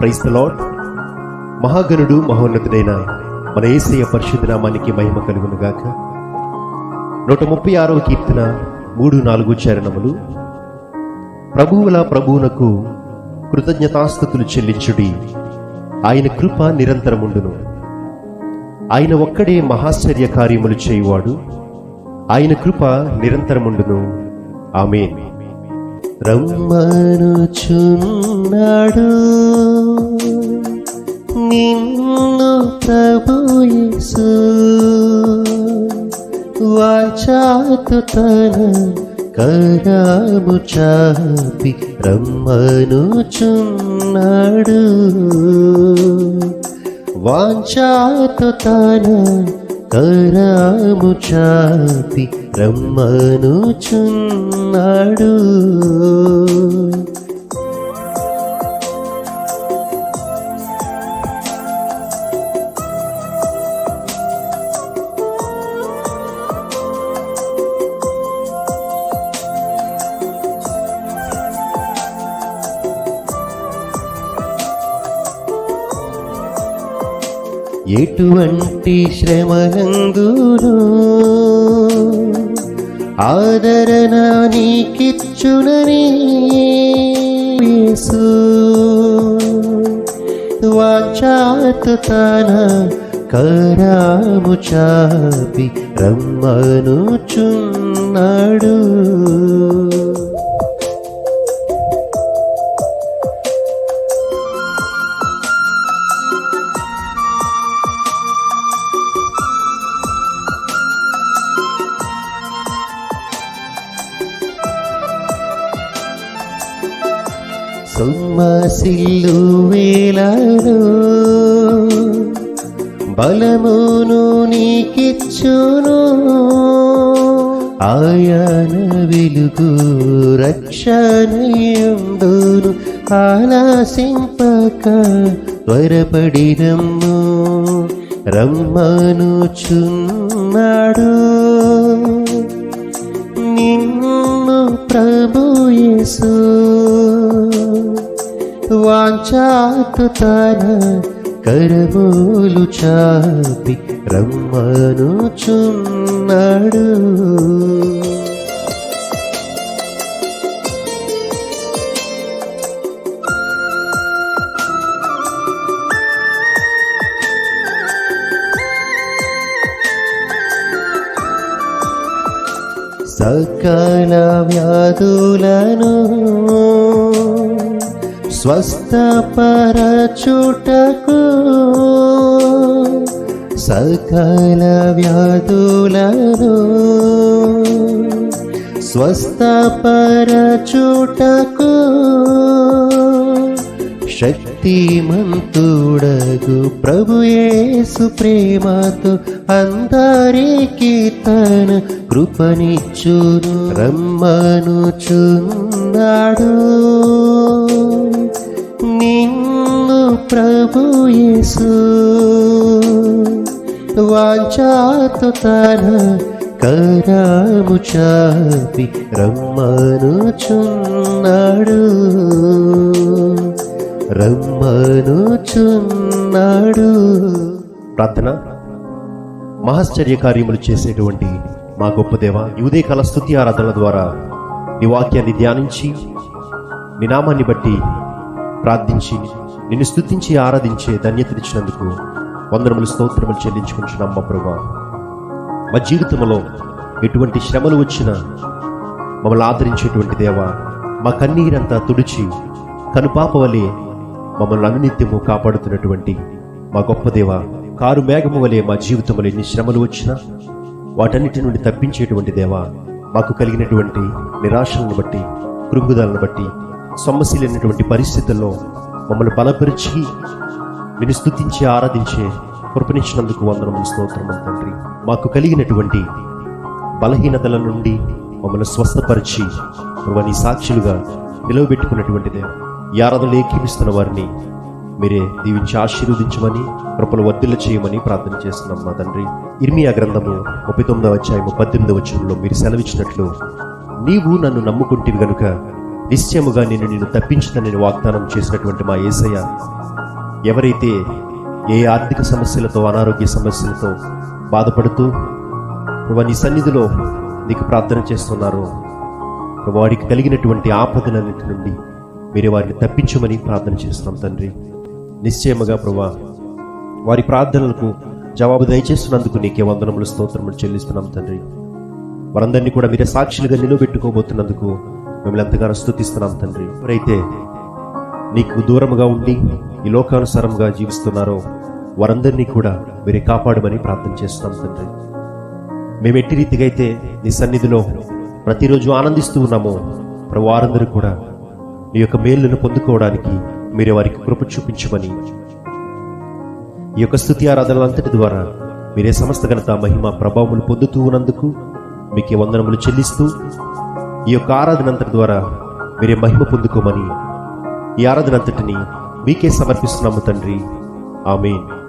Praise the Lord మహాగణుడు మహోన్నతుడైన మన ఏసయ పరిశుద్ధ నామానికి మహిమ కలుగునుగాక నూట ముప్పై ఆరవ కీర్తన మూడు నాలుగు చరణములు. ప్రభువుల ప్రభువునకు కృతజ్ఞతాస్థుతులు చెల్లించుడి. ఆయన కృప నిరంతరముండును. ఆయన ఒక్కడే మహాశ్చర్య కార్యములు చేయువాడు. ఆయన కృప నిరంతరముండును. ఆమె రమ్మనుచున్నాడు. నిన్ను ప్రభుయేసు వాచాతు తన కరాము చాపి రమ్మనుచున్నాడు. వాంఛాతు తన కరాము చాపి రమ్మనుచున్నాడు. ఎటువంటి శ్రమలందును ఆదరణ నీకిచ్చునని యేసు. వాచాతన కరాము చాపి రమ్మనుచున్నాడు. సొమ్మసిల్లు వేలను బలమును నీకిచ్చును. ఆయన వెలుగు రక్షణయందును ఆలాసింపక ఆలసింపక త్వరపడినమ్ము రమ్మనుచున్నాడు. నిన్ను ప్రభుయేసు యేసు వాంఛాతు తన కరమూలు చాపి రమ్మనుచున్నాడు. సకల వ్యాధులను స్వస్థపరచుటకు సకల వ్యాధులను స్వస్థపరచుటకు శక్తిమంతుడగు ప్రభుయేసు ప్రేమతో అందరికి తన కృపనిచ్చును రమ్మనుచున్నాడు. నిన్ను ప్రభుయేసు. వాంఛాతు తన కరాము చాపి రమ్మనుచున్నాడు. రమ్మనుచున్నాడు. ప్రార్థన. మహాశ్చర్య కార్యములు చేసేటువంటి మా గొప్ప దేవ యువదే ఉదయకాల స్థుతి ఆరాధన ద్వారా నీ వాక్యాన్ని ధ్యానించి నీ నామాన్ని బట్టి ప్రార్థించి నిన్ను స్తుతించి ఆరాధించే ధన్యతనిచ్చినందుకు వందనములు స్తోత్రములు చెల్లించుకుంటున్నాం మా ప్రభా. మా జీవితంలో ఎటువంటి శ్రమలు వచ్చినా మమ్మల్ని ఆదరించేటువంటి దేవ మా కన్నీరంతా తుడిచి కనుపాప వలె మమ్మల్ని అనునిత్యము కాపాడుతున్నటువంటి మా గొప్ప దేవ కారు మేఘము వలె మా జీవితంలో ఎన్ని శ్రమలు వచ్చినా వాటన్నిటి నుండి తప్పించేటువంటి దేవ మాకు కలిగినటువంటి నిరాశలను బట్టి కృంగుదలను బట్టి సమస్యలైనటువంటి పరిస్థితుల్లో మమ్మల్ని బలపరిచి మీరు స్థుతించి ఆరాధించే కృపణించినందుకు వందనములు స్తోత్రము తండ్రి. మాకు కలిగినటువంటి బలహీనతల నుండి మమ్మల్ని స్వస్థపరిచి ప్రభు నీ సాక్షులుగా నిలవబెట్టుకున్నటువంటిదే ఈ ఆరాధనలు ఏకీపిస్తున్న వారిని మీరే దీవించి ఆశీర్వదించమని కృపలు వర్ధిల్ల చేయమని ప్రార్థన చేస్తున్నాం మా తండ్రి. ఇర్మియా గ్రంథము ముప్పై తొమ్మిదవ అధ్యాయము పద్దెనిమిదవ వచనంలో మీరు సెలవిచ్చినట్లు నీవు నన్ను నమ్ముకుంటేవి గనుక నిశ్చయముగా నేను నిన్ను తప్పించుతానని వాగ్దానం చేసినటువంటి మా యేసయ్య ఎవరైతే ఏ ఆర్థిక సమస్యలతో అనారోగ్య సమస్యలతో బాధపడుతూ ప్రభా నీ సన్నిధిలో నీకు ప్రార్థన చేస్తున్నారో వారికి కలిగినటువంటి ఆపదలన్నిటి నుండి మీరు వారిని తప్పించమని ప్రార్థన చేస్తున్నాం తండ్రి. నిశ్చయముగా ప్రభా వారి ప్రార్థనలకు జవాబు దయచేస్తున్నందుకు నీకే వందనములు స్తోత్రములు చెల్లిస్తున్నాం తండ్రి. వారందరినీ కూడా మీరే సాక్షులుగా నిలబెట్టుకోబోతున్నందుకు మిమ్మల్ని ఎంతగానో స్థుతిస్తున్నాం తండ్రి. ఎవరైతే నీకు దూరముగా ఉండి ఈ లోకానుసారంగా జీవిస్తున్నారో వారందరినీ కూడా మీరే కాపాడమని ప్రార్థన చేస్తున్నాం తండ్రి. మేము ఎట్టి రీతిగా అయితే నీ సన్నిధిలో ప్రతిరోజు ఆనందిస్తూ ఉన్నామో ప్రభు వారందరూ కూడా నీ యొక్క మేలును పొందుకోవడానికి మీరే వారికి కృప చూపించమని ఈ యొక్క స్థుతి ఆరాధనలంతటి ద్వారా మీరే సమస్త ఘనత మహిమ ప్రభావములు పొందుతూ ఉన్నందుకు మీకే వందనములు చెల్లిస్తూ ఈ యొక్క ఆరాధనంతటి ద్వారా మీరే మహిమ పొందుకోమని ఈ ఆరాధనంతటిని మీకే సమర్పిస్తున్నాము తండ్రి. ఆమెన్.